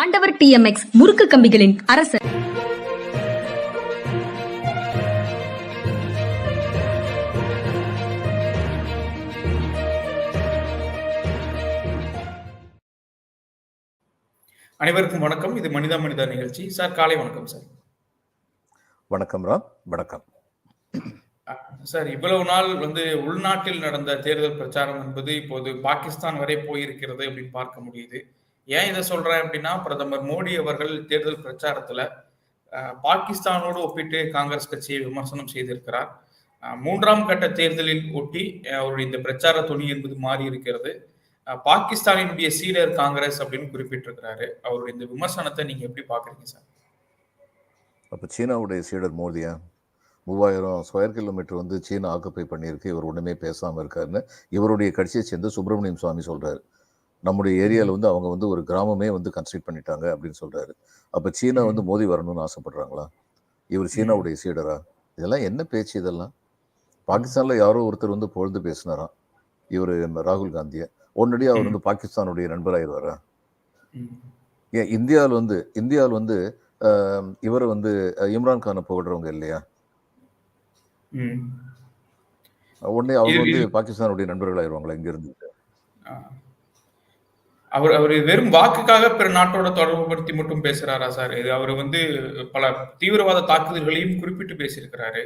ஆண்டவர் டிஎம்எக்ஸ் முறுக்கு கம்பிகளின் அரசர். அனைவருக்கும் வணக்கம். இது மனிதா மனிதா நிகழ்ச்சி. சார் காலை வணக்கம் சார். வணக்கம் ராம். வணக்கம். சார் இவ்வளவு நாள் வந்து உள்நாட்டில் நடந்த தேர்தல் பிரச்சாரம் என்பது இப்போது பாகிஸ்தான் வரை போயிருக்கிறது அப்படின்னு பார்க்க முடியுது. ஏன் இதை சொல்றேன் அப்படின்னா பிரதமர் மோடி அவர்கள் தேர்தல் பிரச்சாரத்துல பாகிஸ்தானோடு ஒப்பிட்டு காங்கிரஸ் கட்சியை விமர்சனம் செய்திருக்கிறார். மூன்றாம் கட்ட தேர்தலில் ஒட்டி அவருடைய இந்த பிரச்சார துணி என்பது மாறி இருக்கிறது. பாகிஸ்தானினுடைய சீடர் காங்கிரஸ் அப்படின்னு குறிப்பிட்டிருக்கிறாரு. அவருடைய இந்த விமர்சனத்தை நீங்க எப்படி பாக்குறீங்க சார்? அப்போ சீனாவுடைய சீடர் மோதியா மூவாயிரம் ஸ்கொயர் கிலோமீட்டர் வந்து சீனா ஆக்குப்பை பண்ணியிருக்கு. இவர் ஒன்றுமே பேசாமல் இருக்காருன்னு இவருடைய கட்சியை சேர்ந்து சுப்பிரமணியம் சுவாமி சொல்றாரு. நம்முடைய ஏரியாவில் வந்து அவங்க வந்து ஒரு கிராமமே வந்து கன்ஸ்ட்ரக்ட் பண்ணிட்டாங்க அப்படின்னு சொல்றாரு. அப்போ சீனா வந்து மோதி வரணும்னு ஆசைப்படுறாங்களா? இவர் சீனாவுடைய சீடரா? இதெல்லாம் என்ன பேச்சு இதெல்லாம்? பாகிஸ்தானில் யாரோ ஒருத்தர் வந்து பொழுது பேசினாராம். இவர் ராகுல் காந்தியை. உடனடியே அவர் வந்து பாகிஸ்தானுடைய நண்பராயிருவாரா? ம். ஏன் இந்தியாவில் வந்து இந்தியாவில் வந்து இவரை வந்து இம்ரான் கானை புகழ்றவங்க இல்லையா. உடனே அவங்க வந்து பாகிஸ்தானுடைய நண்பர்களாயிருவாங்களா இங்க இருந்து ஆ. அவர் அவர் வெறும் வாக்குக்காக பிற நாட்டோட தொடர்பு படுத்தி மட்டும் பேசுறாரா சார்? இது அவர் வந்து பல தீவிரவாத தாக்குதல்களையும் குறிப்பிட்டு பேசியிருக்கிறாரு.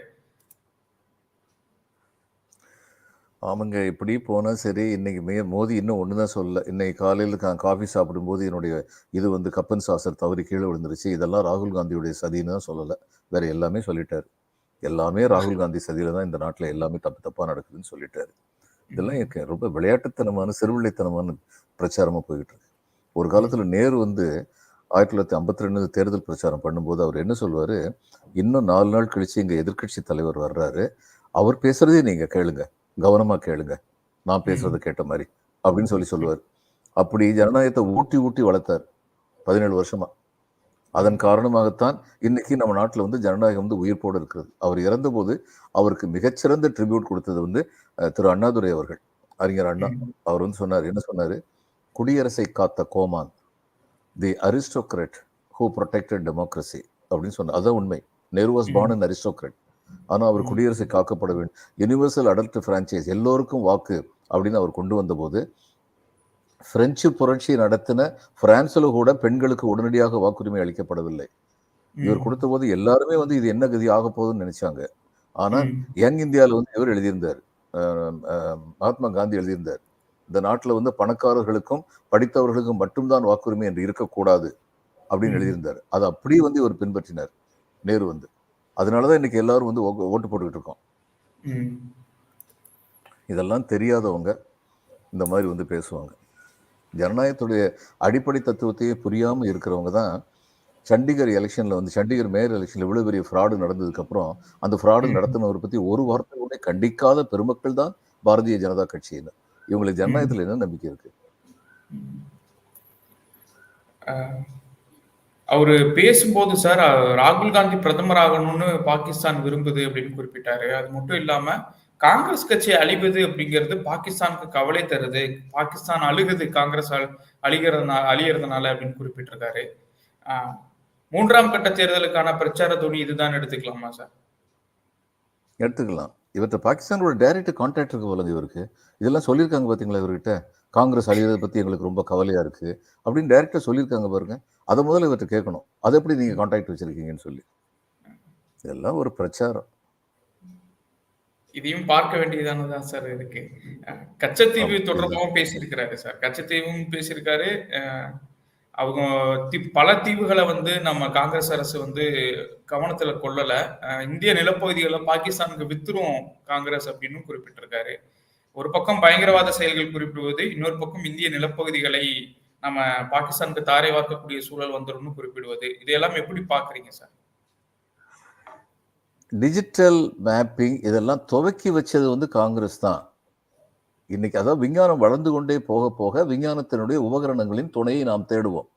ஆமாங்க இப்படி போனால் சரி இன்னைக்கு மே மோதி இன்னும் ஒன்று தான் சொல்லல. இன்னைக்கு காலையில் நான் காஃபி சாப்பிடும்போது என்னுடைய இது வந்து கப்பன் சாசர் தவறி கீழே விழுந்துருச்சு. இதெல்லாம் ராகுல் காந்தியுடைய சதின்னு தான் சொல்லலை. வேற எல்லாமே சொல்லிட்டாரு. எல்லாமே ராகுல் காந்தி சதியில தான் இந்த நாட்டில் எல்லாமே தப்பு தப்பாக நடக்குதுன்னு சொல்லிட்டாரு. இதெல்லாம் ரொம்ப விளையாட்டுத்தனமான சிறுவிளைத்தனமான பிரச்சாரமா போயிட்டு இருக்கு ஒரு காலத்துல நேரு வந்து ஆயிரத்தி தொள்ளாயிரத்தி ஐம்பத்தி ரெண்டு தேர்தல் பிரச்சாரம் பண்ணும்போது அவர் என்ன சொல்லுவாரு இன்னும் நாலு நாள் கழிச்சு எங்க எதிர்க்கட்சி தலைவர் வர்றாரு. அவர் பேசுறதே நீங்க கேளுங்க. கவனமா கேளுங்க. நான் பேசுறதை கேட்ட மாதிரி. அப்படின்னு சொல்லி சொல்லுவார். அப்படி ஜனநாயகத்தை ஊட்டி ஊட்டி வளர்த்தார். பதினேழு வருஷமா. அதன் காரணமாகத்தான் இன்னைக்கு நம்ம நாட்டில் வந்து ஜனநாயகம் வந்து உயிர்ப்போடு இருக்கிறது. அவர் இறந்தபோது அவருக்கு மிகச்சிறந்த ட்ரிபியூட் கொடுத்தது வந்து திரு அண்ணாதுரை அவர்கள். அறிஞர் அண்ணா அவர் வந்து சொன்னார் என்ன சொன்னாரு? குடியரசை காத்த கோமான் the aristocrat who protected democracy அப்படின்னு சொன்னார். அதான் உண்மை. Nehru was born an aristocrat. ஆனா அவர். குடியரசு காக்கப்பட வேண்டும். யுனிவர்சல் அடல்ட் பிரான்ச்சைஸ் எல்லோருக்கும் வாக்கு அப்படின்னு அவர் கொண்டு வந்தபோது பிரெஞ்சு புரட்சி நடத்தின பிரான்ஸ்ல கூட பெண்களுக்கு உடனடியாக வாக்குரிமை அளிக்கப்படவில்லை. இவர் கொடுத்த போது எல்லாருமே வந்து இது என்ன கதி ஆக போகுதுன்னு நினைச்சாங்க. ஆனா. யங் இந்தியாவில் வந்து இவர் எழுதியிருந்தார். மகாத்மா காந்தி எழுதியிருந்தார். இந்த நாட்டில் வந்து பணக்காரர்களுக்கும் படித்தவர்களுக்கும் மட்டும்தான் வாக்குரிமை என்று இருக்கக்கூடாது அப்படின்னு. எழுதியிருந்தார். அதை அப்படியே வந்து இவர் பின்பற்றினார். நேரு வந்து. அதனாலதான் இன்னைக்கு எல்லாரும் வந்து ஓட்டு போட்டுக்கிட்டு இருக்கோம். இதெல்லாம் தெரியாதவங்க இந்த மாதிரி வந்து பேசுவாங்க. ஜனநாயகத்துடைய அடிப்படை தத்துவத்தையே புரியாம இருக்கிறவங்க தான் சண்டிகர் எலெக்ஷன்ல வந்து சண்டிகர் மேயர் எலெக்ஷன்ல இவ்வளவு பெரிய ஃப்ராடு நடந்ததுக்கு அப்புறம் அந்த ஃப்ராடு. நடத்தினவரை பத்தி ஒரு வார்த்தை கூட கண்டிக்காத பெருமக்கள் தான் பாரதிய ஜனதா கட்சியினர். இவங்களுக்கு ஜனநாயகத்துல என்ன நம்பிக்கை இருக்கு? அவரு பேசும்போது சார் ராகுல் காந்தி பிரதமர் ஆகணும்னு பாகிஸ்தான் விரும்புது அப்படின்னு குறிப்பிட்டாரு. அது மட்டும் இல்லாம காங்கிரஸ் கட்சி அழிவது அப்படிங்கிறது பாகிஸ்தானுக்கு கவலை தருது. பாகிஸ்தான் அழுகுது காங்கிரஸ் அழிகிறதுனால அழியறதுனால அப்படின்னு குறிப்பிட்டிருக்காரு. மூன்றாம் கட்ட தேர்தலுக்கான பிரச்சார துணி இதுதான் எடுத்துக்கலாமா சார்? எடுத்துக்கலாம். இவர்கிட்ட பாகிஸ்தானோட டைரக்ட் கான்டாக்ட் இருக்கு போல இவருக்கு. இதெல்லாம் சொல்லியிருக்காங்க பார்த்தீங்களா இவர்கிட்ட? காங்கிரஸ் அழியதை பற்றி எங்களுக்கு ரொம்ப கவலையா இருக்கு. அப்படின்னு டைரக்டா சொல்லியிருக்காங்க பாருங்க. அதை முதல்ல இவர்கிட்ட கேட்கணும். அதை எப்படி நீங்கள் கான்டாக்ட் வச்சிருக்கீங்கன்னு சொல்லி. இதெல்லாம் ஒரு பிரச்சாரம். இதையும் பார்க்க வேண்டியதானதான் சார் இருக்கு. கச்சத்தீவு தொடர்பாகவும் பேசியிருக்கிறாரு சார். கச்சத்தீவும் பேசியிருக்காரு. அவங்க தி- பல தீவுகளை வந்து நம்ம காங்கிரஸ் அரசு வந்து கவனத்துல கொள்ளல. இந்திய நிலப்பகுதிகளை பாகிஸ்தானுக்கு வித்துரும் காங்கிரஸ் அப்படின்னு குறிப்பிட்டிருக்காரு. ஒரு பக்கம் பயங்கரவாத செயல்கள் குறிப்பிடுவது இன்னொரு பக்கம் இந்திய நிலப்பகுதிகளை நம்ம பாகிஸ்தானுக்கு தாரை வார்க்கக்கூடிய சூழல் வந்துரும்னு குறிப்பிடுவது. இதையெல்லாம் எப்படி பாக்குறீங்க சார்? டிஜிட்டல் மேப்பிங் இதெல்லாம் துவக்கி வச்சது வந்து காங்கிரஸ் தான். இன்னைக்கு அதாவது விஞ்ஞானம் வளர்ந்து கொண்டே போக போக விஞ்ஞானத்தினுடைய உபகரணங்களின் துணையை நாம் தேடுவோம்.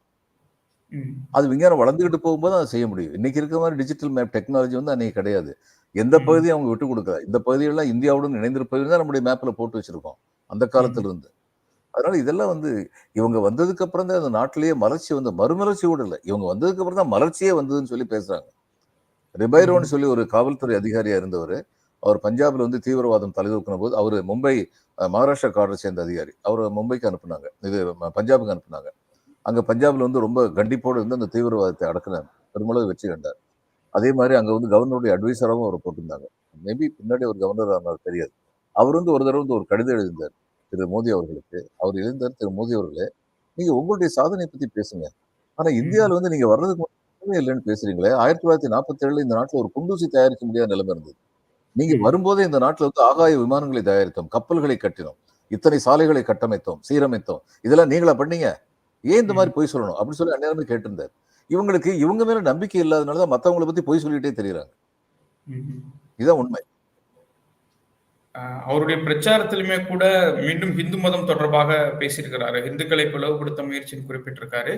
அது விஞ்ஞானம் வளர்ந்துகிட்டு போகும்போது அதை செய்ய முடியும். இன்னைக்கு இருக்க மாதிரி டிஜிட்டல் மேப் டெக்னாலஜி வந்து அன்னைக்கு கிடையாது. எந்த. பகுதியும் அவங்க விட்டு கொடுக்கல. இந்த பகுதியெல்லாம் இந்தியாவுடன் இணைந்திருப்பது தான் நம்முடைய மேப்ல போட்டு வச்சிருக்கோம். அந்த காலத்துல இருந்து அதனால இதெல்லாம் வந்து இவங்க வந்ததுக்கு அப்புறம் தான் அந்த நாட்டிலேயே மலர்ச்சி வந்து மறுமலர்ச்சி கூட இல்லை இவங்க வந்ததுக்கு அப்புறம் தான் மலர்ச்சியே வந்ததுன்னு சொல்லி பேசுறாங்க. ரிபைரோன்னு சொல்லி ஒரு காவல்துறை அதிகாரியா இருந்தவர். அவர் பஞ்சாப்ல வந்து தீவிரவாதம் தலைதூக்கின போது அவர் மும்பை மகாராஷ்டிரா கார்டை சேர்ந்த அதிகாரி. அவர் மும்பைக்கு அனுப்புனாங்க. இது பஞ்சாபுக்கு அனுப்புனாங்க. அங்க பஞ்சாப்ல வந்து ரொம்ப கண்டிப்போடு இருந்து அந்த தீவிரவாதத்தை அடக்குனார். பெருமளவு வெற்றி கண்டார். அதே மாதிரி அங்க வந்து கவர்னருடைய அட்வைசராகவும் அவர் போட்டிருந்தாங்க. மேபி பின்னாடி ஒரு கவர்னர் ஆனார் தெரியாது. அவர் வந்து ஒரு தடவை வந்து ஒரு கடிதம் எழுதினார் திரு மோடி அவர்களுக்கு. அவர் எழுந்தார் திரு மோடி அவர்களே நீங்க உங்களுடைய சாதனை பத்தி பேசுங்க. ஆனா இந்தியாவில் வந்து நீங்க வர்றதுக்கு இல்லைன்னு பேசுறீங்களே. ஆயிரத்தி தொள்ளாயிரத்தி நாற்பத்தி ஏழுல இந்த நாட்டுல ஒரு குண்டூசி தயாரிக்க முடியாத நிலைமை இருந்தது. நீங்க. வரும்போதே இந்த நாட்டுல வந்து ஆகாய விமானங்களை தயாரித்தோம் கப்பல்களை கட்டினோம் இத்தனை சாலைகளை கட்டமைத்தோம் சீரமைத்தோம். இதெல்லாம் நீங்களா பண்ணீங்க? ஏன் இந்த மாதிரி பொய் சொல்லணும்? அப்படின்னு சொல்லி அந்நேரமே கேட்டிருந்தார். இவங்களுக்கு இவங்க மேல நம்பிக்கை இல்லாதனாலதான் மத்தவங்கள பத்தி பொய் சொல்லிட்டே தெரியுறாங்க. இதுதான் உண்மை. அவருடைய பிரச்சாரத்திலுமே கூட மீண்டும் இந்து மதம் தொடர்பாக பேசியிருக்கிறாரு. இந்துக்களை பிளவுபடுத்த முயற்சின்னு குறிப்பிட்டிருக்காரு.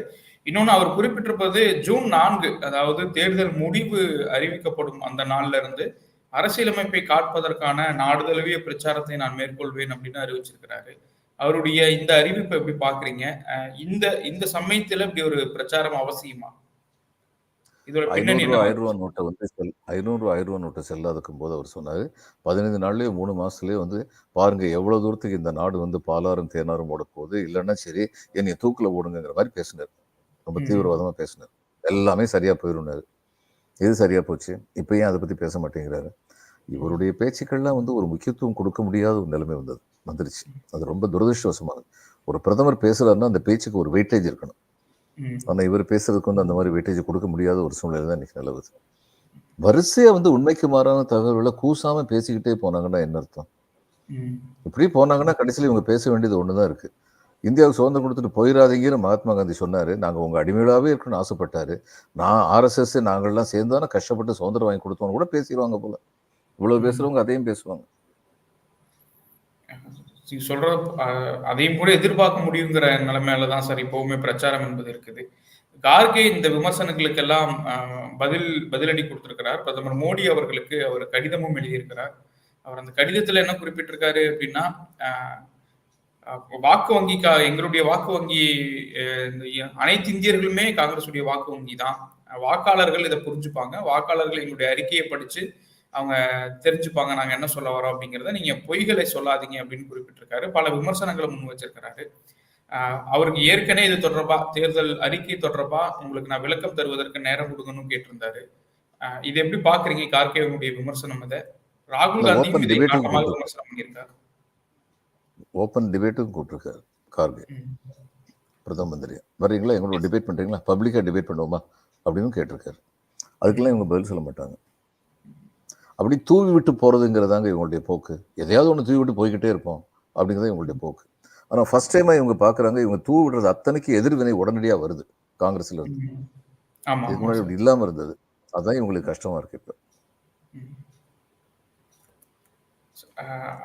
இன்னொன்னு அவர் குறிப்பிட்டிருப்பது ஜூன் நான்கு அதாவது தேர்தல் முடிவு அறிவிக்கப்படும் அந்த நாள்ல இருந்து அரசியலமைப்பை காட்பதற்கான நாடு தழுவிய பிரச்சாரத்தை நான் மேற்கொள்வேன் அப்படின்னு அறிவிச்சிருக்கிறாரு. அவருடைய இந்த அறிவிப்பை எப்படி பாக்குறீங்க இந்த இந்த சமயத்துல இப்படி ஒரு பிரச்சாரம் அவசியமா? இதோட என்ன? ஆயிரம் ரூபா நோட்டை வந்து செல் ஐநூறு ஆயிரம் ரூபா நோட்டை செல்லாதுக்கும் போது அவர் சொன்னாரு பதினைந்து நாள்லயே மூணு மாசத்துலயே வந்து பாருங்க எவ்வளவு தூரத்துக்கு இந்த நாடு வந்து பாலாறும் தேனாரும் ஓட போகுது இல்லைன்னா சரி என்னைய தூக்குல ஓடுங்கிற மாதிரி பேசினார். ரொம்ப ம். தீவிரவாதமா பேசினார். எல்லாமே சரியா போயிருந்தாரு எது சரியா போச்சு? இப்ப ஏன் அதை பத்தி பேச மாட்டேங்கிறாரு? இவருடைய பேச்சுக்கள்லாம் வந்து ஒரு முக்கியத்துவம் கொடுக்க முடியாத ஒரு நிலைமை வந்தது வந்துருச்சு. அது ரொம்ப துரதிருஷ்டவசமானது. ஒரு பிரதமர் பேசுறாருன்னா அந்த பேச்சுக்கு ஒரு வெயிட்டேஜ் இருக்கணும். ம். ஆனா இவர் பேசுறதுக்கு வந்து அந்த மாதிரி வெயிட்டேஜ் கொடுக்க முடியாத ஒரு சூழ்நிலை தான் இன்னைக்கு நிலவுது. வரிசையா வந்து உண்மைக்கு மாறான தகவல்களை கூசாம பேசிக்கிட்டே போனாங்கன்னா என்ன அர்த்தம். இப்படி போனாங்கன்னா கடைசியில் இவங்க பேச வேண்டியது ஒண்ணுதான் இருக்கு. இந்தியாவுக்கு சுதந்திரம் கொடுத்துட்டு போயிடாதீங்கன்னு மகாத்மா காந்தி சொன்னாரு. நாங்க உங்க அடிமையிலாவே இருக்கணும்னு ஆசைப்பட்டாரு. நான் ஆர்எஸ்எஸ் நாங்கள்லாம் சேர்ந்து தானே கஷ்டப்பட்டு சுதந்திரம் வாங்கி கொடுத்தோம்னு கூட பேசிடுவாங்க போல. இவ்வளவு பேசுறவங்க அதையும் பேசுவாங்க. சொல்ற அதையும் கூட எதிர்பார்க்க முடியுங்கிற நிலைமையில தான் சார் இப்பவுமே பிரச்சாரம் என்பது இருக்குது. கார்கே இந்த விமர்சனங்களுக்கெல்லாம் பதில் பதிலடி கொடுத்திருக்கிறார். பிரதமர் மோடி அவர்களுக்கு அவர் கடிதமும் எழுதியிருக்கிறார். அவர் அந்த கடிதத்துல என்ன குறிப்பிட்டிருக்காரு அப்படின்னா வாக்கு வங்கிக்கா எங்களுடைய வாக்கு வங்கி இந்த அனைத்து இந்தியர்களுமே காங்கிரஸுடைய வாக்கு வங்கி தான் வாக்காளர்கள் இதை புரிஞ்சுப்பாங்க. வாக்காளர்கள் எங்களுடைய அறிக்கையை படிச்சு அவங்க தெரிஞ்சுப்பாங்க நாங்க என்ன சொல்ல வரோம் அப்படிங்கிறத நீங்க பொய்களை சொல்லாதீங்க அப்படின்னு குறிப்பிட்டிருக்காரு. பல விமர்சனங்களை முன் வச்சிருக்கிறாரு. அவருக்கு ஏற்கனவே இது தொடர்பா தேர்தல் அறிக்கை தொடர்பா உங்களுக்கு நான் விளக்கம் தருவதற்கு நேரம் கொடுக்கணும்னு கேட்டிருந்தாரு. இது எப்படி பாக்குறீங்க? கார்கேவனுடைய விமர்சனம் இதை. ராகுல் உண்டு. விமர்சனம் பண்ணியிருக்காரு. ஓப்பன் டிபேட்டும் கூப்பிட்டுருக்காரு கார்கே. பிரதம மந்திரி. வர்றீங்களா? எங்களோட டிபேட் பண்றீங்களா பப்ளிக்கா டிபேட் பண்ணுவோமா? அப்படின்னு கேட்டிருக்காரு. அதுக்கெல்லாம் இவங்க பதில் சொல்ல மாட்டாங்க. அப்படி தூவி விட்டு போறதுங்கிறதாங்க இவங்களுடைய போக்கு. எதையாவது ஒன்று தூவி விட்டு போய்கிட்டே இருப்போம் அப்படிங்கிறது இவங்களுடைய போக்கு. ஆனா ஃபர்ஸ்ட் டைமா இவங்க பாக்குறாங்க இவங்க தூவி விடுறது அத்தனைக்கு எதிர்வினை உடனடியா வருது காங்கிரஸ்ல இருந்து இதுக்கு முன்னாடி. இப்படி இல்லாம இருந்தது. அதான் இவங்களுக்கு கஷ்டமா இருக்கு இப்ப.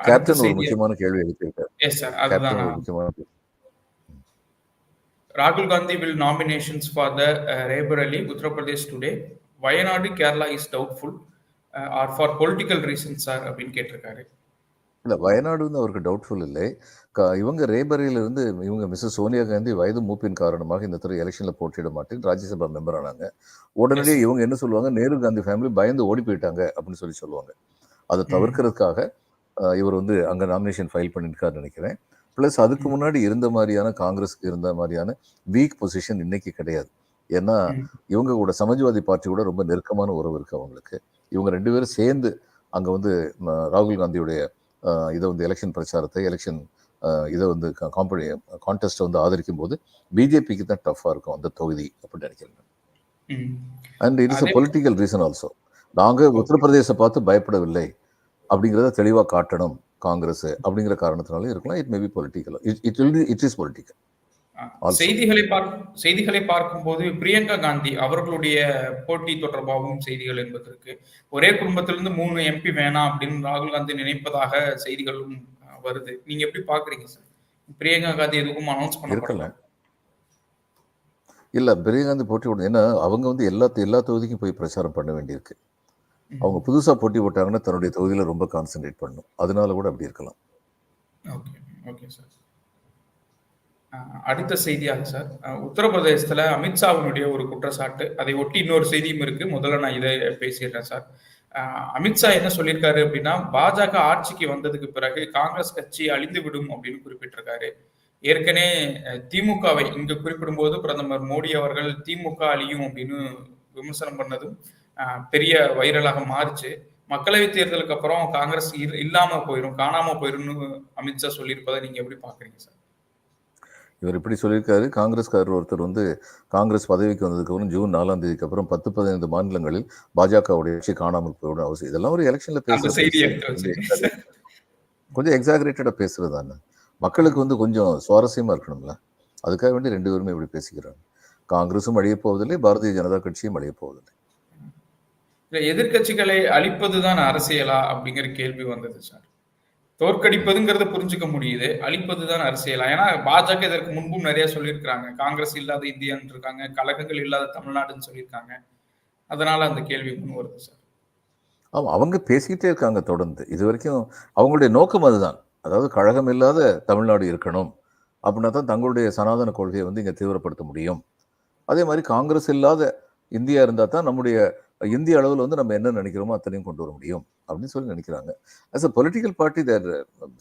கேப்டன் ஒரு முக்கியமான கேள்வி எழுப்பியிருக்காரு. எஸ் சார் அதுதான் முக்கியமான கேள்வி. Rahul Gandhi will nominations for the uh, Raebareli, Uttar Pradesh today. Wayanadu, Kerala or for political reasons, sir, அப்படின்னு கேட்டிருக்காரு. இல்ல வயநாடு வந்து அவருக்கு டவுட்ஃபுல் இல்லை. இவங்க ரேபரியில இருந்து இவங்க மிஸ்ஸஸ் சோனியா காந்தி வயது மூப்பின் காரணமாக இந்த துறை எலெக்ஷன்ல போட்டியிட மாட்டேன். ராஜ்யசபா மெம்பர் ஆனாங்க. உடனடியே. இவங்க என்ன சொல்லுவாங்க? நேரு காந்தி ஃபேமிலி பயந்து ஓடி போயிட்டாங்க அப்படின்னு சொல்லி சொல்லுவாங்க. அதை. தவிர்க்கிறதுக்காக இவர் வந்து அங்க நாமினேஷன் ஃபைல் பண்ணியிருக்காருன்னு நினைக்கிறேன். ப்ளஸ் அதுக்கு. முன்னாடி இருந்த மாதிரியான காங்கிரஸ்க்கு இருந்த மாதிரியான வீக் பொசிஷன் இன்னைக்கு கிடையாது. ஏன்னா. இவங்க கூட சமாஜ்வாதி பார்ட்டி கூட ரொம்ப நெருக்கமான உறவு இருக்கு அவங்களுக்கு. இவங்க ரெண்டு பேரும் சேர்ந்து அங்க வந்து ராகுல் காந்தியுடைய இதை வந்து எலெக்ஷன் பிரச்சாரத்தை எலெக்ஷன் இதை வந்து காம்படி கான்டெஸ்ட்டை வந்து ஆதரிக்கும் போது பிஜேபிக்கு தான் டஃப்பாக இருக்கும் அந்த தொகுதி அப்படின்னு நினைக்கிறேன். அண்ட் இட் இஸ் அதே- அ பொலிட்டிக்கல் ரீசன் ஆல்சோ நாங்க உத்தரப்பிரதேச பார்த்து பயப்படவில்லை அப்படிங்கிறத தெளிவா காட்டணும் காங்கிரஸ் அப்படிங்கிற காரணத்தினால இருக்கலாம். It may be political it will it is political. செய்திகளை பார்க்க செய்திகளை பார்க்கும்போது பிரியங்கா காந்தி அவர்களுடைய போட்டி தொடர்பாகவும் செய்திகள் என்பது இருக்கு ஒரே குடும்பத்திலிருந்து மூணு எம்பி வேணாம் அப்படின்னு ராகுல் காந்தி நினைப்பதாக செய்திகளும் வருது. நீங்க எப்படி பாக்குறீங்க சார்? பிரியங்கா காந்தி எதுவும் அனௌன்ஸ் பண்ண இருக்கலாம் இல்ல பிரியகாந்தி போட்டி போட ஏன்னா அவங்க வந்து எல்லா எல்லா தொகுதிக்கும் போய் பிரச்சாரம் பண்ண வேண்டியிருக்கு. அவங்க புதுசா போட்டி போட்டாங்கன்னா தன்னுடைய தொகுதியில ரொம்ப கான்சென்ட்ரேட் பண்ணணும் அதனால கூட அப்படி இருக்கலாம். Okay okay sir. அடுத்த செய்தியாக சார் அஹ் உத்தரப்பிரதேசத்துல அமித்ஷாவினுடைய ஒரு குற்றச்சாட்டு அதை ஒட்டி இன்னொரு செய்தியும் இருக்கு. முதல்ல நான் இதை பேசிடுறேன் சார். அமித்ஷா என்ன சொல்லியிருக்காரு அப்படின்னா பாஜக ஆட்சிக்கு வந்ததுக்கு பிறகு காங்கிரஸ் கட்சி அழிந்து விடும் அப்படின்னு குறிப்பிட்டிருக்காரு. ஏற்கனவே திமுகவை இங்கு குறிப்பிடும்போது பிரதமர் மோடி அவர்கள் திமுக அழியும் அப்படின்னு விமர்சனம் பண்ணதும் பெரிய வைரலாக மாறுச்சு. மக்களவை தேர்தலுக்கு அப்புறம் காங்கிரஸ் இல்லாம போயிடும் காணாம போயிரும்னு அமித்ஷா சொல்லியிருப்பதை நீங்க எப்படி பாக்குறீங்க சார்? இவர் இப்படி சொல்லியிருக்காரு. காங்கிரஸ்காரர் ஒருத்தர் வந்து காங்கிரஸ் பதவிக்கு வந்ததுக்கப்புறம் ஜூன் நாலாம் தேதிக்கு அப்புறம் பத்து பதினைந்து மாநிலங்களில் பாஜகவுடைய ஆட்சி காணாமல் போயிடும் அவசியம். இதெல்லாம் ஒரு எலெக்ஷன்ல அந்த பேசுற செய்தியை பேச்சு. எடுத்து கொஞ்சம் வச்சிருக்கீங்க சார். கொஞ்சம் எக்ஸாகரேட்டடா பேசுறது தானே மக்களுக்கு வந்து கொஞ்சம் சுவாரஸ்யமா இருக்கணும்ல. அதுக்காக வேண்டி ரெண்டு பேருமே இப்படி பேசிக்கிறாங்க. காங்கிரஸும் அழிய போவதில்லை பாரதிய ஜனதா கட்சியும் அழிய போவதில்லை. இல்ல எதிர்க்கட்சிகளை அழிப்பதுதான் அரசியலா அப்படிங்கிற கேள்வி வந்தது சார். தோற்கடிப்பதுங்கிறத புரிஞ்சுக்க முடியுது. அழிப்பதுதான் அரசியலா. ஏன்னா பாஜக இதற்கு முன்பும் நிறைய சொல்லியிருக்கிறாங்க. காங்கிரஸ் இல்லாத இந்தியான்னு இருக்காங்க. கழகங்கள் இல்லாத தமிழ்நாடுன்னு சொல்லியிருக்காங்க. அதனால அந்த கேள்வி முன் வருது சார். ஆமாம் அவங்க பேசிக்கிட்டே இருக்காங்க தொடர்ந்து. இது வரைக்கும் அவங்களுடைய நோக்கம் அதுதான். அதாவது கழகம் இல்லாத தமிழ்நாடு இருக்கணும். அப்படின்னா தான் தங்களுடைய சனாதன கொள்கையை வந்து இங்கே தீவிரப்படுத்த முடியும். அதே மாதிரி காங்கிரஸ் இல்லாத இந்தியா இருந்தால் தான் நம்முடைய இந்திய அளவில் வந்து நம்ம என்ன நினைக்கிறோமோ அத்தனையும் கொண்டு வர முடியும் அப்படின்னு சொல்லி நினைக்கிறாங்க. As a political party their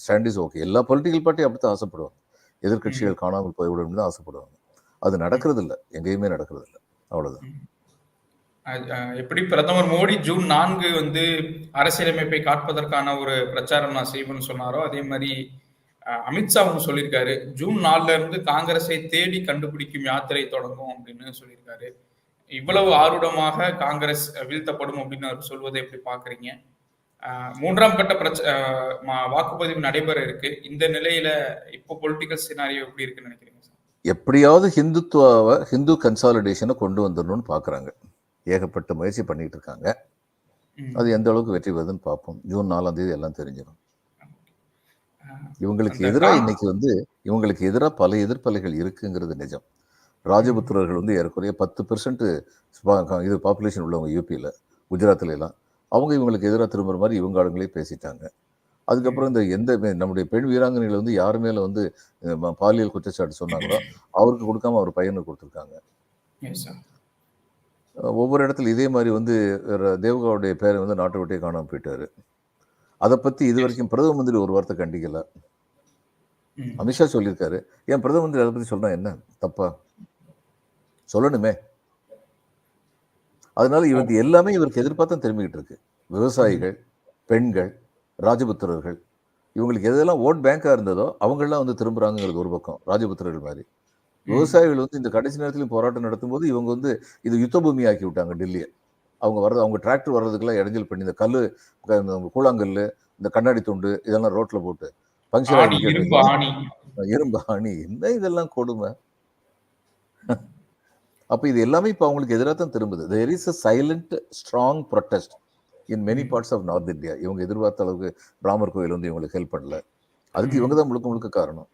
stand is okay எல்லா பொலிட்டிக்கல் பார்ட்டியும் அப்படி தான் ஆசைப்படுவாங்க. எதிர்க்கட்சிகள் காணாமல் போய்விடும் தான் ஆசைப்படுவாங்க. அது நடக்கிறது இல்லை எங்கேயுமே நடக்கிறது இல்லை அஹ் எப்படி பிரதமர் மோடி ஜூன் நான்கு வந்து அரசியலமைப்பை காப்பதற்கான ஒரு பிரச்சாரம் நான் செய்வேன்னு சொன்னாரோ அதே மாதிரி அஹ், அமித்ஷாவும் சொல்லியிருக்காரு. ஜூன் நாலுல இருந்து காங்கிரஸை தேடி கண்டுபிடிக்கும் யாத்திரை தொடங்கும் அப்படின்னு சொல்லியிருக்காரு. இவ்வளவு ஆர்வமாக காங்கிரஸ் வீழ்த்தப்படும் அப்படின்னு சொல்வதை எப்படி பாக்குறீங்க மூன்றாம் கட்ட பிரச்ச வாக்குப்பதிவு நடைபெற இருக்கு. இந்த நிலையில இப்போ பொலிட்டிக்கல் சினாரியோ எப்படி இருக்குன்னு நினைக்கிறீங்க எப்படியாவது ஹிந்துத்துவாவை ஹிந்து கன்சாலிடேஷனை கொண்டு வந்துடணும்னு பார்க்குறாங்க. ஏகப்பட்ட முயற்சி பண்ணிட்டு இருக்காங்க. அது எந்த அளவுக்கு வெற்றி வருதுன்னு பார்ப்போம். ஜூன் நாலாம் தேதி எல்லாம் தெரிஞ்சிடும். இவங்களுக்கு எதிராக இன்னைக்கு வந்து இவங்களுக்கு எதிராக பல எதிர்ப்பலைகள் இருக்குங்கிறது நிஜம். ராஜபுத்திரர்கள் வந்து ஏறக்குறைய பத்து பெர்சன்ட் இது பாப்புலேஷன் உள்ளவங்க யூபியில் குஜராத்ல எல்லாம். அவங்க இவங்களுக்கு எதிராக திரும்புற மாதிரி இவங்க ஆளுங்களே பேசிட்டாங்க. அதுக்கப்புறம் இந்த எந்த நம்முடைய பெண் வீராங்கனைகள் வந்து யார் மேல வந்து பாலியல் குற்றச்சாட்டு சொன்னாங்களோ அவருக்கு கொடுக்காம அவர் பையனுக்கு கொடுத்துருக்காங்க. ஒவ்வொரு இடத்துல இதே மாதிரி வந்து தேவகாவுடைய பேரை வந்து நாட்டை விட்டே காணாம போயிட்டாரு. அதை பத்தி இது வரைக்கும் பிரதம மந்திரி ஒரு வார்த்தை கண்டிக்கல. அமித்ஷா சொல்லியிருக்காரு. ஏன் பிரதம மந்திரி அதை பத்தி சொன்னா என்ன? தப்பா? சொல்லணுமே. அதனால இவருக்கு எல்லாமே இவருக்கு எதிர்பார்த்தா திரும்பிக்கிட்டு இருக்கு. விவசாயிகள் பெண்கள் ராஜபுத்திரர்கள். இவங்களுக்கு எதெல்லாம் ஓட் பேங்கா இருந்ததோ அவங்கெல்லாம் வந்து திரும்புறாங்கிறது ஒரு பக்கம் ராஜபுத்திரர்கள் மாதிரி. விவசாயிகள் வந்து இந்த கடைசி நேரத்திலும் போராட்டம் நடத்தும்போது இவங்க வந்து இது யுத்த பூமி ஆக்கி விட்டாங்க டெல்லியை. அவங்க வர்றது அவங்க டிராக்டர் வர்றதுக்கெல்லாம் இடைஞ்சல் பண்ணி இந்த கல் கூழாங்கல் இந்த கண்ணாடி துண்டு இதெல்லாம் ரோட்ல போட்டு ஆணி இரும்பு ஆணி. என்ன இதெல்லாம் கொடுமை? அப்ப இது எல்லாமே இப்ப அவங்களுக்கு எதிராக தான் திரும்புது. There is a silent strong protest in many parts of north India இவங்க எதிர்பார்த்த அளவுக்கு ராமர் கோயில் வந்து இவங்களுக்கு ஹெல்ப் பண்ணல. அதுக்கு இவங்க தான் முழுக்க முழுக்க காரணம்.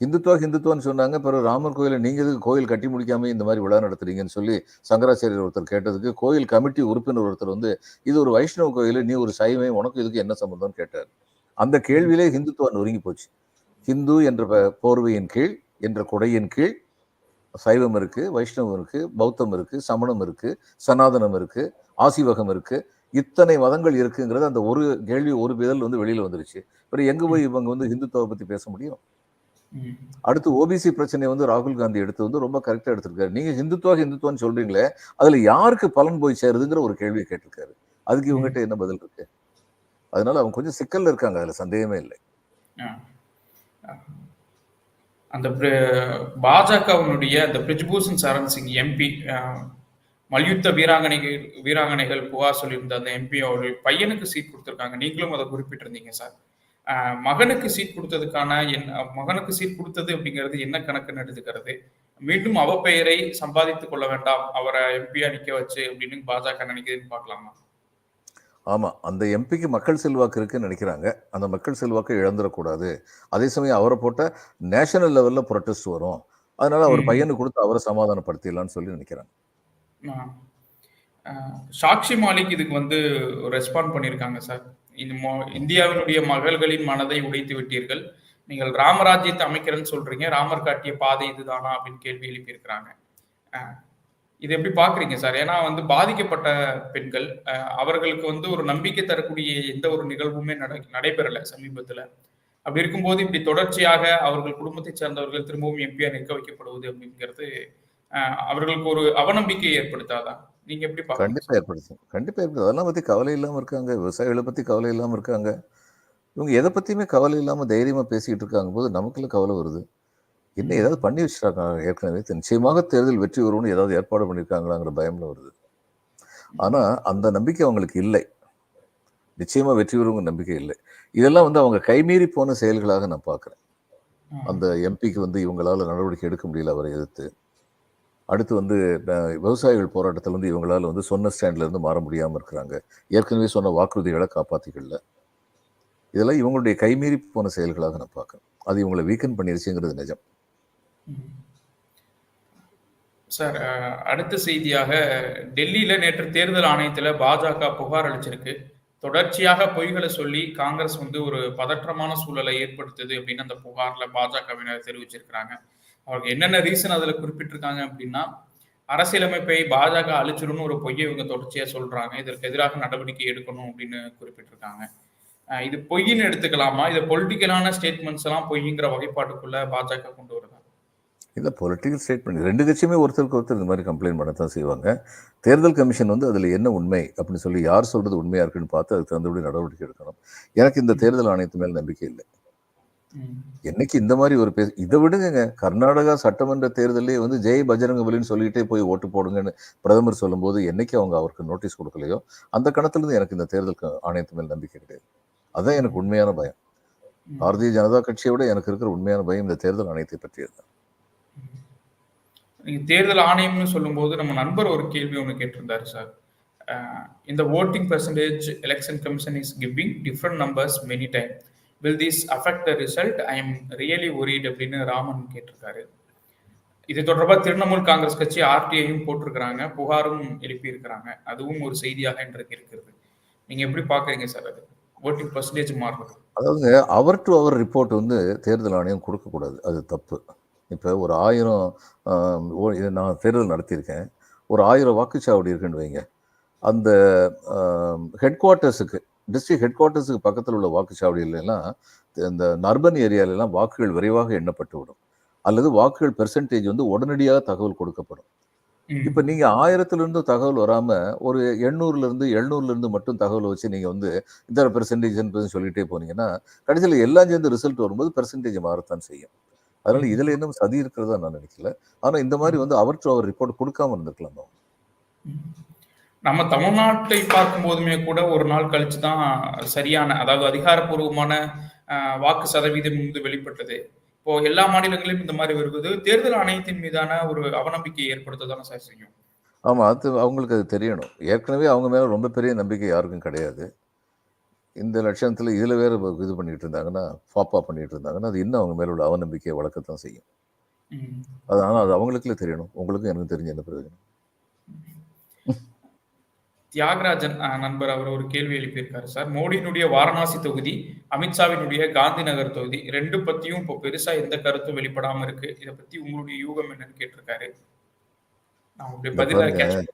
ஹிந்துத்துவா ஹிந்துத்துவான்னு சொன்னாங்க பிறகு ராமர் கோயிலை நீங்க எதுக்கு கோயில் கட்டி முடிக்காம இந்த மாதிரி விழா நடத்துறீங்கன்னு சொல்லி சங்கராச்சாரியர் ஒருத்தர் கேட்டதுக்கு கோயில் கமிட்டி உறுப்பினர் ஒருத்தர் வந்து இது ஒரு வைஷ்ணவ கோயில் நீ ஒரு சைவை உனக்கு இதுக்கு என்ன சம்பந்தம்னு கேட்டார். அந்த கேள்வியிலே ஹிந்துத்துவா நொறுங்கி போச்சு. ஹிந்து என்ற போர்வையின் கீழ் என்ற கொடையின் கீழ் சைவம் இருக்கு வைஷ்ணவம் இருக்கு பௌத்தம் இருக்கு சமணம் இருக்கு சனாதனம் இருக்கு ஆசிவகம் இருக்கு. இத்தனை மதங்கள் இருக்குங்கிறது அந்த ஒரு கேள்வி ஒரு விதல் வந்து வெளியில வந்துருச்சு. அப்புறம் எங்க போய் இவங்க வந்து ஹிந்துத்துவ பத்தி பேச முடியும். அடுத்து ஓபிசி பிரச்சனையை வந்து ராகுல் காந்தி எடுத்து வந்து ரொம்ப கரெக்டா எடுத்திருக்காரு. நீங்க ஹிந்துத்துவா ஹிந்துத்துவான்னு சொல்றீங்களே அதுல யாருக்கு பலன் போய் சேருதுங்கிற ஒரு கேள்வியை கேட்டிருக்காரு. அதுக்கு இவங்ககிட்ட என்ன பதில் இருக்கு? அதனால அவங்க கொஞ்சம் சிக்கல்ல இருக்காங்க அதுல சந்தேகமே இல்லை. அந்த பாஜகவினுடைய அந்த பிரிஜ்பூஷன் சரண் சிங் எம்பி மல்யுத்த வீராங்கனைகள் வீராங்கனைகள் புகார் சொல்லியிருந்த அந்த எம்பி அவர்கள் பையனுக்கு சீட் கொடுத்துருக்காங்க. நீங்களும் அதை குறிப்பிட்டிருந்தீங்க சார். மகனுக்கு சீட் கொடுத்ததுக்கான என் மகனுக்கு சீட் கொடுத்தது அப்படிங்கிறது என்ன கணக்குன்னு எடுத்துக்கிறது மீண்டும் அவ பெயரை சம்பாதித்துக் கொள்ள வேண்டாம். அவரை எம்பியா நிக்க வச்சு அப்படின்னு பாஜக நினைக்குதுன்னு பார்க்கலாமா? ஆமா அந்த எம்பிக்கு மக்கள் செல்வாக்கு இருக்குன்னு நினைக்கிறாங்க. அந்த மக்கள் செல்வாக்கை இழந்துடக்கூடாது. அதே சமயம் அவரை போட்ட நேஷனல் லெவல்ல ப்ரொட்டஸ்ட் வரும். அதனால அவர். பையனுக்கு கொடுத்து அவரை சமாதானப்படுத்திடலாம்னு சொல்லி நினைக்கிறாங்க. சாக்ஷி மாலிக் இதுக்கு வந்து ரெஸ்பாண்ட் பண்ணியிருக்காங்க சார். இந்த மொ- இந்தியாவினுடைய மகள்களின் மனதை உடைத்து விட்டீர்கள். நீங்கள் ராமராஜ்யத்தை அமைக்கிறேன்னு சொல்றீங்க. ராமர் காட்டிய பாதை இதுதானா அப்படின்னு கேள்வி எழுப்பியிருக்கிறாங்க. இது எப்படி பாக்குறீங்க சார்? ஏன்னா வந்து பாதிக்கப்பட்ட பெண்கள் அவர்களுக்கு வந்து ஒரு நம்பிக்கை தரக்கூடிய எந்த ஒரு நிகழ்வுமே நட நடைபெறல சமீபத்துல. அப்படி இருக்கும்போது இப்படி தொடர்ச்சியாக அவர்கள் குடும்பத்தை சேர்ந்தவர்கள் திரும்பவும் எம்பியா நிற்க வைக்கப்படுவது அப்படிங்கிறது அவர்களுக்கு ஒரு அவநம்பிக்கை ஏற்படுத்தாதான் நீங்க எப்படி கண்டிப்பா ஏற்படுத்தும். கண்டிப்பா ஏற்படுத்தும். அதெல்லாம் பத்தி கவலை இல்லாம இருக்காங்க. விவசாயிகளை பத்தி கவலை இல்லாம இருக்காங்க. இவங்க எதை பத்தியுமே கவலை இல்லாம தைரியமா பேசிக்கிட்டு இருக்காங்க போது நமக்குள்ள கவலை வருது. என்ன ஏதாவது பண்ணி வச்சிருக்காங்க ஏற்கனவே? நிச்சயமாக தேர்தல் வெற்றி வரும்னு ஏதாவது ஏற்பாடு பண்ணியிருக்காங்களாங்கிற பயம்ல வருது. ஆனா அந்த நம்பிக்கை அவங்களுக்கு இல்லை. நிச்சயமா வெற்றி வருங்கிற நம்பிக்கை இல்லை. இதெல்லாம் வந்து அவங்க கைமீறி போன செயல்களாக நான் பார்க்குறேன். அந்த எம்பிக்கு வந்து இவங்களால நடவடிக்கை எடுக்க முடியல அவரை எதிர்த்து. அடுத்து வந்து விவசாயிகள் போராட்டத்தில் வந்து இவங்களால வந்து சொன்ன ஸ்டாண்ட்ல இருந்து மாற முடியாம இருக்கிறாங்க. ஏற்கனவே சொன்ன வாக்குறுதிகளை காப்பாத்திக்கல. இதெல்லாம் இவங்களுடைய கைமீறி போன செயல்களாக நான் பார்க்குறேன். அது இவங்களை வீக்கன் பண்ணிருச்சுங்கிறது நிஜம். சார் அடுத்த செய்தியாக டெல்லியில நேற்று தேர்தல் ஆணையத்துல பாஜக புகார் அளிச்சிருக்கு. தொடர்ச்சியாக பொய்களை சொல்லி காங்கிரஸ் வந்து ஒரு பதற்றமான சூழலை ஏற்படுத்துது அப்படின்னு அந்த புகார்ல பாஜகவினர் தெரிவிச்சிருக்கிறாங்க. அவங்க என்னென்ன ரீசன் அதுல குறிப்பிட்டிருக்காங்க அப்படின்னா அரசியலமைப்பை பாஜக அழிச்சிடும்னு ஒரு பொய்யை இவங்க தொடர்ச்சியா சொல்றாங்க. இதற்கு எதிராக நடவடிக்கை எடுக்கணும் அப்படின்னு குறிப்பிட்டிருக்காங்க. இது பொய்ன்னு எடுத்துக்கலாமா? இது பொலிட்டிக்கலான ஸ்டேட்மெண்ட்ஸ் எல்லாம் பொய்ங்கிற வகைப்பாட்டுக்குள்ள பாஜக கொண்டு வருது? இல்லை பொலிட்டிக்கல் ஸ்டேட்மெண்ட் ரெண்டு கட்சியுமே ஒருத்தருக்கு ஒருத்தர் இந்த மாதிரி கம்ப்ளைண்ட் பண்ணத்தான் செய்வாங்க. தேர்தல் கமிஷன் வந்து அதில் என்ன உண்மை அப்படின்னு சொல்லி யார் சொல்றது உண்மையா இருக்குன்னு பார்த்து அதுக்கு தகுந்தபடி நடவடிக்கை எடுக்கணும். எனக்கு இந்த தேர்தல் ஆணையத்து மேல் நம்பிக்கை இல்லை. என்னைக்கு இந்த மாதிரி ஒரு பேச இதை விடுங்க கர்நாடகா சட்டமன்ற தேர்தலே வந்து ஜெய் பஜரங்கபலின்னு சொல்லிட்டே போய் ஓட்டு போடுங்கன்னு பிரதமர் சொல்லும்போது என்னைக்கு அவங்க அவருக்கு நோட்டீஸ் கொடுக்கலையோ அந்த கணத்திலிருந்து எனக்கு இந்த தேர்தல் ஆணையத்து மேல் நம்பிக்கை கிடையாது. அதான் எனக்கு உண்மையான பயம். பாரதிய ஜனதா கட்சியை விட எனக்கு இருக்கிற உண்மையான பயம் இந்த தேர்தல் ஆணையத்தை பற்றியது தான் நீங்க தேர்தல் ஆணையம்னு சொல்லும்போது நம்ம நண்பர் ஒரு கேள்வி ஒன்று கேட்டிருந்தாரு சார். இந்த voting percentage election commission is giving different numbers many time will this affect the result I am really worried அப்படின்னு ராமன் கேட்டிருக்காரு. இது தொடர்பாக திரிணாமுல் காங்கிரஸ் கட்சி ஆர்டிஐயும் போட்டிருக்கிறாங்க புகாரும் எழுப்பியிருக்கிறாங்க. அதுவும் ஒரு செய்தியாக இன்றைக்கு இருக்கிறது. நீங்க எப்படி பாக்குறீங்க சார் அது? ஓட்டிங் பர்சன்டேஜ் மாறுறது. அதாவது அவர் டு அவர் ரிப்போர்ட் வந்து தேர்தல் ஆணையம் கொடுக்கக்கூடாது. அது தப்பு. இப்போ ஒரு ஆயிரம் இது நான் தேர்தல் நடத்தியிருக்கேன். ஒரு ஆயிரம் வாக்குச்சாவடி இருக்குன்னு வைங்க. அந்த ஹெட் குவார்ட்டர்ஸுக்கு டிஸ்ட்ரிக்ட் ஹெட் குவார்ட்டர்ஸுக்கு பக்கத்தில் உள்ள வாக்குச்சாவடிகள் எல்லாம் இந்த நர்பன் ஏரியாலெல்லாம் வாக்குகள் விரைவாக எண்ணப்பட்டு விடும். அல்லது வாக்குகள் பெர்சன்டேஜ் வந்து உடனடியாக தகவல் கொடுக்கப்படும். இப்போ நீங்க ஆயிரத்துல இருந்து தகவல் வராம ஒரு எண்ணூறுல இருந்து எழுநூறுல இருந்து மட்டும் தகவல் வச்சு நீங்க வந்து இந்த பெர்சன்டேஜ் சொல்லிட்டே போனீங்கன்னா கடைசியில் எல்லாம் சேர்ந்து ரிசல்ட் வரும்போது பெர்சன்டேஜ் மாறத்தான் செய்யும். அதனால இதுல இன்னும் சதி இருக்கிறதா நான் நினைக்கல. ஆனா இந்த மாதிரி வந்து அவர் டு அவர் ரிப்போர்ட் கொடுக்காம இருந்திருக்கலாம் அவங்க. நம்ம தமிழ்நாட்டை பார்க்கும் போதுமே கூட ஒரு நாள் கழிச்சு தான் சரியான அதாவது அதிகாரப்பூர்வமான வாக்கு சதவீதம் வந்து வெளிப்பட்டது. இப்போ எல்லா மாநிலங்களிலும் இந்த மாதிரி வருவது தேர்தல் ஆணையத்தின் மீதான ஒரு அவநம்பிக்கையை ஏற்படுத்த தானே சார் செய்யும்? ஆமா அது அவங்களுக்கு அது தெரியணும். ஏற்கனவே அவங்க மேல ரொம்ப பெரிய நம்பிக்கை யாருக்கும் கிடையாது. இந்த லட்சணத்துல இதுல வேற இது பண்ணிட்டு இருந்தாங்கன்னா ஃபாப்பா பண்ணிட்டு இருந்தாங்கன்னா அது இன்னும் அவங்க மேல உள்ள அவநம்பிக்கையை வளர்க்கத்தான் செய்யும். அது ஆனால் அது அவங்களுக்குள்ள தெரியணும். உங்களுக்கும் எனக்கு தெரிஞ்ச என்ன பிரயோஜனம்? தியாகராஜன் நண்பர் அவர் ஒரு கேள்வி எழுப்பியிருக்காரு சார். மோடியினுடைய வாரணாசி தொகுதி அமித்ஷாவினுடைய காந்தி நகர் தொகுதி ரெண்டு பத்தியும் இப்போ பெருசா எந்த கருத்தும் வெளிப்படாம இருக்கு. இதை பத்தி உங்களுடைய யூகம் என்னன்னு கேட்டிருக்காரு. நான் உங்களுடைய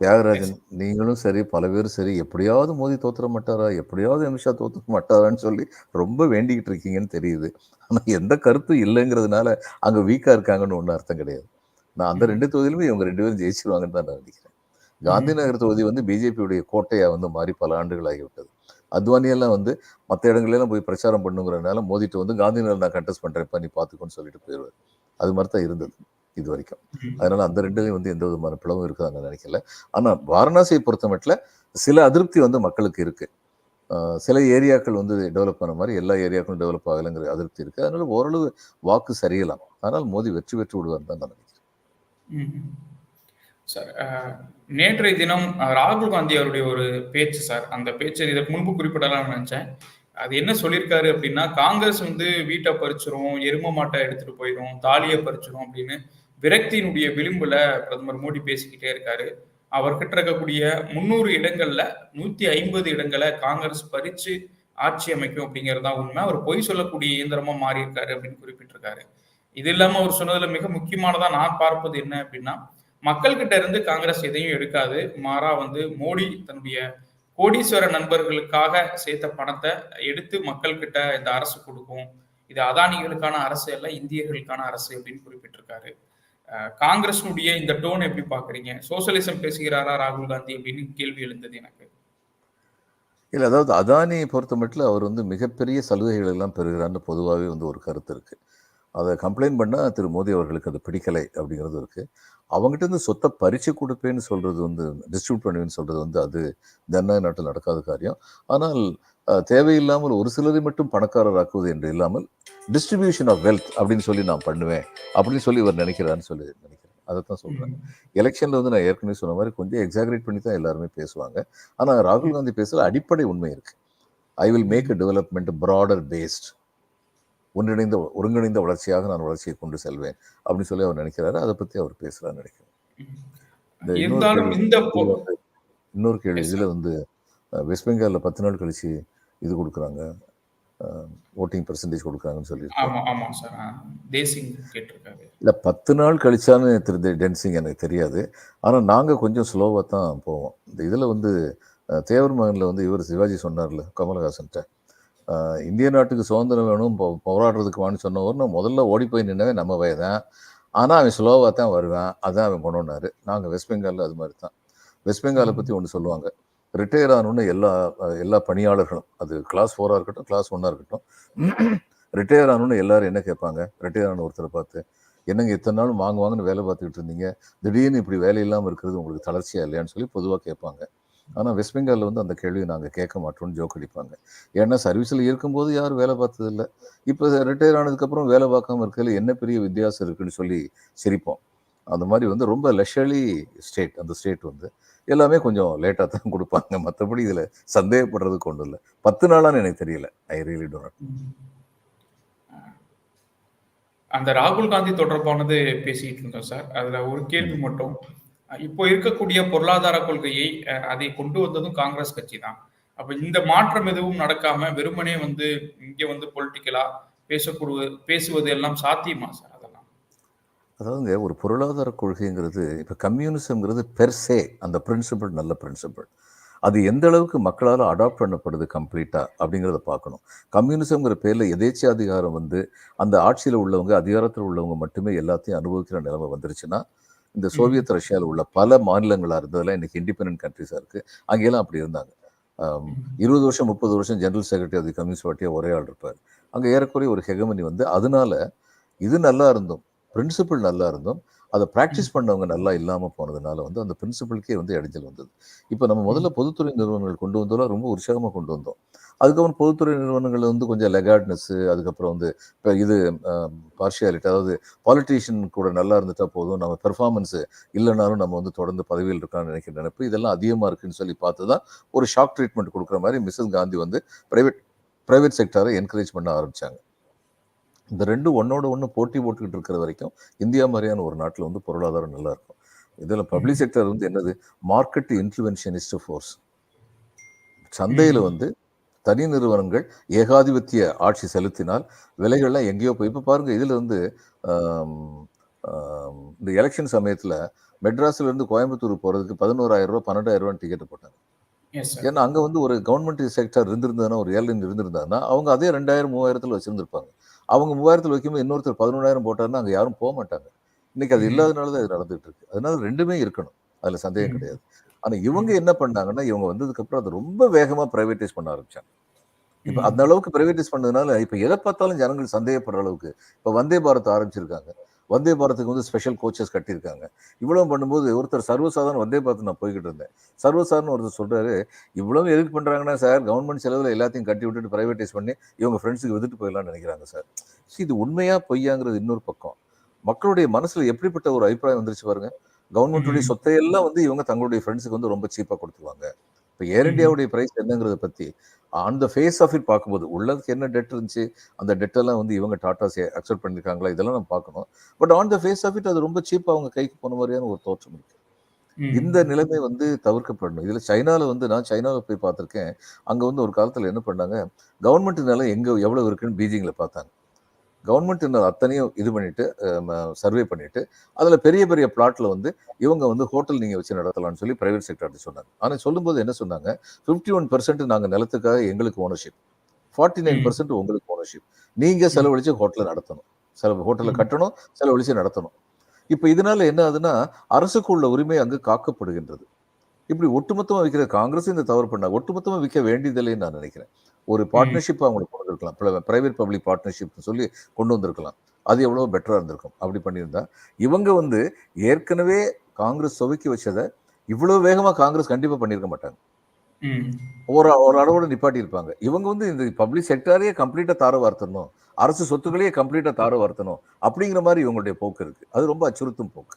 தியாகராஜன் நீங்களும் சரி பல பேரும் சரி எப்படியாவது மோதி தோத்துற மாட்டாரா எப்படியாவது அமித்ஷா தோத்துற மாட்டாரான்னு சொல்லி ரொம்ப வேண்டிக்கிட்டு இருக்கீங்கன்னு தெரியுது. ஆனா எந்த கருத்தும் இல்லைங்கிறதுனால அங்க வீக்கா இருக்காங்கன்னு ஒன்றும் அர்த்தம் கிடையாது. நான் அந்த ரெண்டு தொகுதியிலுமே இவங்க ரெண்டு பேரும் ஜெயிச்சிருவாங்கன்னு தான் நான் நினைக்கிறேன். காந்தி நகர் தொகுதி வந்து பிஜேபியுடைய கோட்டையா வந்து மாறி பல ஆண்டுகள் ஆகிவிட்டது. அத்வானி எல்லாம் வந்து மற்ற இடங்களெல்லாம் போய் பிரச்சாரம் பண்ணுங்கிறதுனால மோதிட்டு வந்து காந்தி நகர் நான் கண்டெஸ்ட் பண்றேன் நீ பார்த்துக்கோன்னு சொல்லிட்டு போயிடுவார் அது மாதிரி தான் இருந்தது. இது வரைக்கும். அதனால அந்த ரெண்டுலையும் வந்து எந்த விதமான பிளவும் இருக்குதாங்க நினைக்கல. ஆனா வாரணாசியை பொறுத்த மட்டும் சில அதிருப்தி வந்து மக்களுக்கு இருக்கு. சில ஏரியாக்கள் வந்து டெவலப் பண்ண மாதிரி எல்லா ஏரியாக்களும் டெவலப் ஆகலைங்கிற அதிருப்தி இருக்கு. அதனால ஓரளவு வாக்கு சரியலாம் ஆனால் மோடி வெற்றி பெற்று விடுவார் தான் நான் நினைக்கிறேன். சார் நேற்றைய தினம் ராகுல் காந்தி அவருடைய ஒரு பேச்சு சார். அந்த பேச்சு இதற்கு முன்பு குறிப்பிடலாம்னு நினைச்சேன். அது என்ன சொல்லியிருக்காரு அப்படின்னா காங்கிரஸ் வந்து வீட்டை பறிச்சிரும் எரும மாட்டை எடுத்துட்டு போயிடும் தாலியை பறிச்சிரும் அப்படின்னு விரக்தியினுடைய விளிம்புல பிரதமர் மோடி பேசிக்கிட்டே இருக்காரு. அவர்கிட்ட இருக்கக்கூடிய முன்னூறு இடங்கள்ல நூத்தி ஐம்பது இடங்களை காங்கிரஸ் பறிச்சு ஆட்சி அமைக்கும் அப்படிங்கிறது உண்மை. அவர் பொய் சொல்லக்கூடிய இயந்திரமா மாறி இருக்காரு அப்படின்னு குறிப்பிட்டிருக்காரு. இது இல்லாம அவர் சொன்னதுல மிக முக்கியமானதா நான் பார்ப்பது என்ன அப்படின்னா மக்கள் கிட்ட இருந்து காங்கிரஸ் எதையும் எடுக்காது. மாறா வந்து மோடி தன்னுடைய கோடீஸ்வர நண்பர்களுக்காக சேர்த்த பணத்தை எடுத்து மக்கள் கிட்ட இந்த அரசு கொடுக்கும். இது அதானிகளுக்கான அரசு அல்ல இந்தியர்களுக்கான அரசு அப்படின்னு குறிப்பிட்டிருக்காரு. காங்கிரஸினுடைய இந்த டோன் எப்படி பாக்குறீங்க சோசியலிசம் பேசுகிறாரா ராகுல் காந்தி அப்படின்னு கேள்வி எழுந்தது எனக்கு. இல்லை அதாவது அதானியை பொறுத்த மட்டும் அவர் வந்து மிகப்பெரிய சலுகைகள் எல்லாம் பெறுகிறான்னு பொதுவாகவே வந்து ஒரு கருத்து இருக்குது அதை கம்ப்ளைண்ட் பண்ணால் திரு மோடி அவர்களுக்கு அது பிடிக்கலை அப்படிங்கிறது இருக்குது அவங்ககிட்ட இருந்து சொத்தை பறித்து கொடுப்பேன்னு சொல்கிறது வந்து டிஸ்ட்ரிபியூட் பண்ணுவேன்னு சொல்கிறது வந்து அது ஜனநாயக நாட்டில் நடக்காத காரியம். ஆனால் தேவையில்லாமல் ஒரு சிலரை மட்டும் பணக்காரராக்குவது என்று இல்லாமல் டிஸ்ட்ரிபியூஷன் ஆஃப் வெல்த் அப்படின்னு சொல்லி நான் பண்ணுவேன் அப்படின்னு சொல்லி இவர் நினைக்கிறான்னு சொல்லி நினைக்கிறேன். அதை தான் சொல்கிறேன் எலெக்ஷனில் வந்து நான் ஏற்கனவே சொன்ன மாதிரி கொஞ்சம் எக்ஸாகரேட் பண்ணி தான் எல்லாருமே பேசுவாங்க. ஆனால் ராகுல் காந்தி பேசுகிற அடிப்படை உண்மை இருக்கு. I will make a development broader based ஒன்றிணைந்த ஒருங்கிணைந்த வளர்ச்சியாக நான் வளர்ச்சியை கொண்டு செல்வேன் அப்படின்னு சொல்லி அவர் நினைக்கிறாரு. அதை பற்றி அவர் பேசுகிறான்னு நினைக்கிறேன். இந்த இன்னொரு கேள்வி இதுல வந்து வெஸ்ட் பெங்காலில் பத்து நாள் கழிச்சு இது கொடுக்குறாங்க. ஓட்டிங் பர்சன்டேஜ் கொடுக்குறாங்கன்னு சொல்லியிருக்காங்க தேசிங் கேட்டிருக்காரு. இல்லை பத்து நாள் கழிச்சான்னு திரு டென்சிங் எனக்கு தெரியாது. ஆனால் நாங்கள் கொஞ்சம் ஸ்லோவாக தான் போவோம். இந்த இதில் வந்து தேவர் மகனில் வந்து இவர் சிவாஜி சொன்னார்ல கமலஹாசன்ட்ட. இந்திய நாட்டுக்கு சுதந்திரம் வேணும் போராடுறதுக்கு வான்னு சொன்னவர் நான் முதல்ல ஓடி போய் நின்னவன் நம்ம வயதான் ஆனால் அவன் ஸ்லோவாக தான் வருவான். அதான் அவன் கொண்டு வந்தார். நாங்கள் வெஸ்ட் பெங்காலில் அது மாதிரி தான். வெஸ்ட் பெங்காலை பற்றி ஒன்று சொல்லுவாங்க. ரிட்டையர் ஆனோன்னு எல்லா எல்லா பணியாளர்களும் அது கிளாஸ் ஃபோராக இருக்கட்டும் கிளாஸ் ஒன்னாக இருக்கட்டும் ரிட்டையர் ஆனோன்னு எல்லாரும் என்ன கேட்பாங்க? ரிட்டையர் ஆன ஒருத்தரை பார்த்து என்னங்க இத்தனை நாள் வாங்க வாங்கன்னு வேலை பார்த்துக்கிட்டு இருந்தீங்க? திடீர்னு இப்படி வேலை இல்லாமல் இருக்கிறது உங்களுக்கு தளர்ச்சியா இல்லையான்னு சொல்லி பொதுவாக கேட்பாங்க. ஆனால் வெஸ்ட் பெங்காலில் வந்து அந்த கேள்வியை நாங்கள் கேட்க மாட்டோம்னு ஜோக் அடிப்பாங்க. ஏன்னா சர்வீஸில் இருக்கும்போது யாரும் வேலை பார்த்ததில்ல. இப்போ ரிட்டையர் ஆனதுக்கப்புறம் வேலை பார்க்காம இருக்கிறதுல என்ன பெரிய வித்தியாசம் இருக்குன்னு சொல்லி சிரிப்போம். அந்த மாதிரி வந்து ரொம்ப லெஷர்லி ஸ்டேட் அந்த ஸ்டேட் வந்து. எல்லாமே கொஞ்சம் லேட்டாக தான் கொடுப்பாங்க. மற்றபடி இதில் சந்தேகப்படுறதுக்கு ஒன்றும் இல்லை. பத்து நாளான்னு எனக்கு தெரியல. ஐ ரியலி டோன்ட் அந்த ராகுல் காந்தி தொடர்பானது பேசிட்டு இருந்தோம் சார். அதுல ஒரு கேள்வி மட்டும். இப்போ இருக்கக்கூடிய பொருளாதார கொள்கையை அதை கொண்டு வந்ததும் காங்கிரஸ் கட்சி தான். அப்ப இந்த மாற்றம் எதுவும் நடக்காம வெறுமனே வந்து இங்க வந்து பொலிட்டிக்கலா பேசக்கூடிய பேசுவது எல்லாம் சாத்தியமா சார்? அதாவதுங்க ஒரு பொருளாதார கொள்கைங்கிறது இப்போ கம்யூனிசம்ங்கிறது பெர்சே அந்த பிரின்சிபல் நல்ல பிரின்சிபல் அது எந்த அளவுக்கு மக்களால் அடாப்ட் பண்ணப்படுது கம்ப்ளீட்டாக அப்படிங்கிறத பார்க்கணும். கம்யூனிசம்ங்கிற பேரில் எதேச்சாதிகாரம் வந்து அந்த ஆட்சியில் உள்ளவங்க அதிகாரத்தில் உள்ளவங்க மட்டுமே எல்லாத்தையும் அனுபவிக்கிற நிலைமை வந்துருச்சுன்னா இந்த சோவியத் ரஷ்யாவில் உள்ள பல மாநிலங்களாக இருந்ததெல்லாம் இன்னைக்கு இண்டிபெண்டன்ட் கண்ட்ரிஸாக இருக்குது அங்கெல்லாம் அப்படி இருந்தாங்க. இருபது வருஷம் முப்பது வருஷம் ஜெனரல் செக்ரட்டரி அது கம்யூனிஸ்ட் பார்ட்டியாக ஒரே ஆள் இருப்பார். அங்கே ஏறக்குறைய ஒரு ஹெகமனி வந்து அதனால இது நல்லா இருந்தும். பிரின்சிபல் நல்லா இருந்தும் அதை ப்ராக்டிஸ் பண்ணவங்க நல்லா இல்லாமல் போனதுனால வந்து அந்த பிரின்சிபலுக்கே வந்து இடைஞ்சல் வந்தது. இப்போ நம்ம முதல்ல பொதுத்துறை நிறுவனங்கள் கொண்டு வந்தோம்னா ரொம்ப உற்சாகமாக கொண்டு வந்தோம். அதுக்கப்புறம் பொதுத்துறை நிறுவனங்கள் வந்து கொஞ்சம் லெகார்ட்னஸ்ஸு அதுக்கப்புறம் வந்து இப்போ இது பார்ஷியாலிட்டி அதாவது பாலிட்டிஷியன் கூட நல்லா இருந்துட்டா போதும் நம்ம பெர்ஃபார்மன்ஸு இல்லைனாலும் நம்ம வந்து தொடர்ந்து பதவியில் இருக்கான்னு நினைக்கிற நினைப்பு இதெல்லாம் அதிகமாக இருக்குன்னு சொல்லி பார்த்து தான் ஒரு ஷாக் ட்ரீட்மெண்ட் கொடுக்குற மாதிரி மிஸ்ஸஸ் காந்தி வந்து ப்ரைவேட் ப்ரைவேட் செக்டரை என்கரேஜ் பண்ண ஆரம்பிச்சாங்க. இந்த ரெண்டு ஒன்னோட ஒன்று போட்டி போட்டுக்கிட்டு இருக்கிற வரைக்கும் இந்தியா மாதிரியான ஒரு நாட்டில் வந்து பொருளாதாரம் நல்லா இருக்கும். இதில் பப்ளிக் செக்டர் வந்து என்னது? மார்க்கெட் இன்ஃப்ளூவன்ஷனிஸ்ட் ஃபோர்ஸ் சந்தையில் வந்து தனி நிறுவனங்கள் ஏகாதிபத்திய ஆட்சி செலுத்தினால் விலைகள்லாம் எங்கேயோ போய் இப்போ பாருங்க இதில் வந்து இந்த எலெக்ஷன் சமயத்தில் மெட்ராஸ்ல இருந்து கோயம்புத்தூர் போகிறதுக்கு பதினோராயிரம் ரூபா பன்னெண்டாயிரம் ரூபான்னு டிக்கெட் போட்டாங்க. ஏன்னா அங்கே வந்து ஒரு கவர்மெண்ட் செக்டர் இருந்திருந்ததுன்னா ஒரு ஏர்லைன் இருந்திருந்தாங்கன்னா அவங்க அதே ரெண்டாயிரம் மூவாயிரத்தில் வச்சிருந்திருப்பாங்க. அவங்க மூவாயிரத்தில் வைக்கும்போது இன்னொருத்தர் பதினொன்றாயிரம் போட்டாருன்னா அங்கே யாரும் போக மாட்டாங்க. இன்னைக்கு அது. இல்லாதனால தான் இது நடந்துட்டு இருக்கு அதனால ரெண்டுமே இருக்கணும். அதில் சந்தேகம். கிடையாது. ஆனால் இவங்க என்ன பண்ணாங்கன்னா இவங்க வந்ததுக்கப்புறம் அதை ரொம்ப வேகமாக ப்ரைவேட்டைஸ் பண்ண ஆரம்பிச்சாங்க. இப்போ. அந்த அளவுக்கு ப்ரைவேட்டைஸ் பண்ணதுனால இப்போ எதை பார்த்தாலும் ஜனங்கள் சந்தேகப்படுற அளவுக்கு இப்போ வந்தே பாரத் ஆரம்பிச்சிருக்காங்க. வந்தே பாரத்துக்கு வந்து ஸ்பெஷல் கோச்சஸ் கட்டியிருக்காங்க. இவ்வளவு பண்ணும்போது ஒருத்தர் சர்வசாதாரண வந்தே பாரத் நான் போய்கிட்டு இருந்தேன். சர்வசாதாரண ஒருத்தர் சொல்றாரு இவ்வளவு எதுக்கு பண்றாங்கன்னா சார் கவர்மெண்ட் செலவில் எல்லாத்தையும் கட்டி விட்டுட்டு ப்ரைவேட்டைஸ் பண்ணி இவங்க ஃப்ரெண்ட்ஸுக்கு வித்துட்டு போயிடலாம்னு நினைக்கிறாங்க சார். See, இது உண்மையா பொய்யாங்கிறது இன்னொரு பக்கம். மக்களுடைய மனசுல எப்படிப்பட்ட ஒரு அபிப்பிராயம் வந்துருச்சு பாருங்க. கவர்மெண்ட்டுடைய. சொத்தையெல்லாம் வந்து இவங்க தங்களுடைய ஃப்ரெண்ட்ஸுக்கு வந்து ரொம்ப சீப்பாக கொடுத்துருவாங்க. இப்போ ஏர் ம். இந்தியாவுடைய பிரைஸ் என்னங்கிறத பத்தி on the face of it பார்க்கும்போது உள்ளதுக்கு என்ன டெட் இருந்துச்சு? அந்த டெட் எல்லாம் வந்து இவங்க டாட்டாஸ் அக்செப்ட் பண்ணியிருக்காங்களா இதெல்லாம் நம்ம பார்க்கணும். But on the face of it அது ரொம்ப சீப்பாக அவங்க கைக்கு போன மாதிரியான ஒரு தோற்றம் இருக்கு. ம். இந்த நிலைமை வந்து தவிர்க்கப்படணும். இதுல சைனால வந்து நான் சைனால போய் பார்த்திருக்கேன். அங்க வந்து ஒரு காலத்துல என்ன பண்ணாங்க? கவர்மெண்ட் நிலம் எங்க எவ்வளவு இருக்குன்னு பீஜிங்ல பார்த்தாங்க. கவர்மெண்ட் நிலம் அத்தனையும் இது பண்ணிட்டு சர்வே பண்ணிட்டு அதுல பெரிய பெரிய பிளாட்ல வந்து இவங்க வந்து ஹோட்டல் நீங்க வச்சு நடத்தலாம்னு சொல்லி பிரைவேட் செக்டர்ட்ட சொன்னாங்க. ஆனா சொல்லும்போது என்ன சொன்னாங்க? 51% ஒன் பர்சன்ட் நாங்க நிலத்துக்காக எங்களுக்கு ஓனர்ஷிப் ஃபார்ட்டி நைன் பர்சன்ட் உங்களுக்கு ஓனர்ஷிப் நீங்க செலவழிச்சு ஹோட்டலை நடத்தணும். செலவு ஹோட்டலை ம். கட்டணும் செலவழிச்சு நடத்தணும். இப்போ இதனால என்ன ஆகுதுன்னா அரசுக்கு உள்ள உரிமை அங்கு காக்கப்படுகின்றது. இப்படி ஒட்டுமொத்தமா விற்கிற காங்கிரஸ் இந்த தவறு பண்ணா ஒட்டுமொத்தமா விற்க வேண்டியதில்லைன்னு நான் நினைக்கிறேன். ஒரு பார்ட்னர்ஷிப் அவங்களுக்கு கொண்டு வந்திருக்கலாம் பிரைவேட் பப்ளிக் பார்ட்னர்ஷிப் சொல்லி கொண்டு வந்திருக்கலாம். அது எவ்வளவு பெட்டரா இருந்திருக்கும். அப்படி பண்ணியிருந்தா இவங்க வந்து ஏற்கனவே காங்கிரஸ் துவக்கி வச்சதை இவ்வளவு வேகமா காங்கிரஸ் கண்டிப்பா பண்ணியிருக்க மாட்டாங்க. ஒரு ஒரு அளவோட நிப்பாட்டி இருப்பாங்க இவங்க வந்து இந்த பப்ளிக் செக்டாரையே கம்ப்ளீட்டா தார வார்த்தணும். அரசு சொத்துக்களையே கம்ப்ளீட்டா தார வார்த்தணும். அப்படிங்கிற மாதிரி இவங்களுடைய போக்கு இருக்கு. அது ரொம்ப அச்சுறுத்தும் போக்கு.